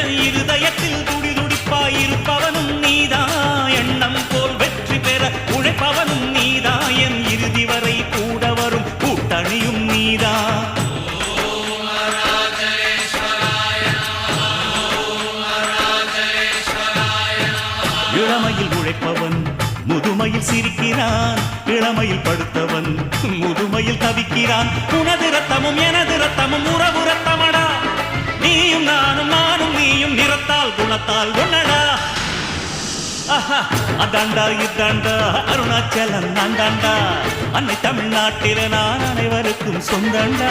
என் இருதயத்தில் துடி துடிப்பாயிருப்பவனும் நீதா. எண்ணம் போல் வெற்றி பெற உழைப்பவனும் நீதா. என் இறுதி வரை கூட வரும் கூட்டணியும் நீதா. இளமையில் உழைப்பவன் முதுமையில் சிரிக்கிறான். இளமையில் படுத்தவன் முதுமையில் தவிக்கிறான். உனது ரத்தமும் எனது ரத்தமும் குணத்தால் ஒன்னடா அதாண்டா இதாண்டா அருணாச்சலம் நான் தாண்டா அன்னை தமிழ்நாட்டில நான் அனைவருக்கும் சொந்தண்டா.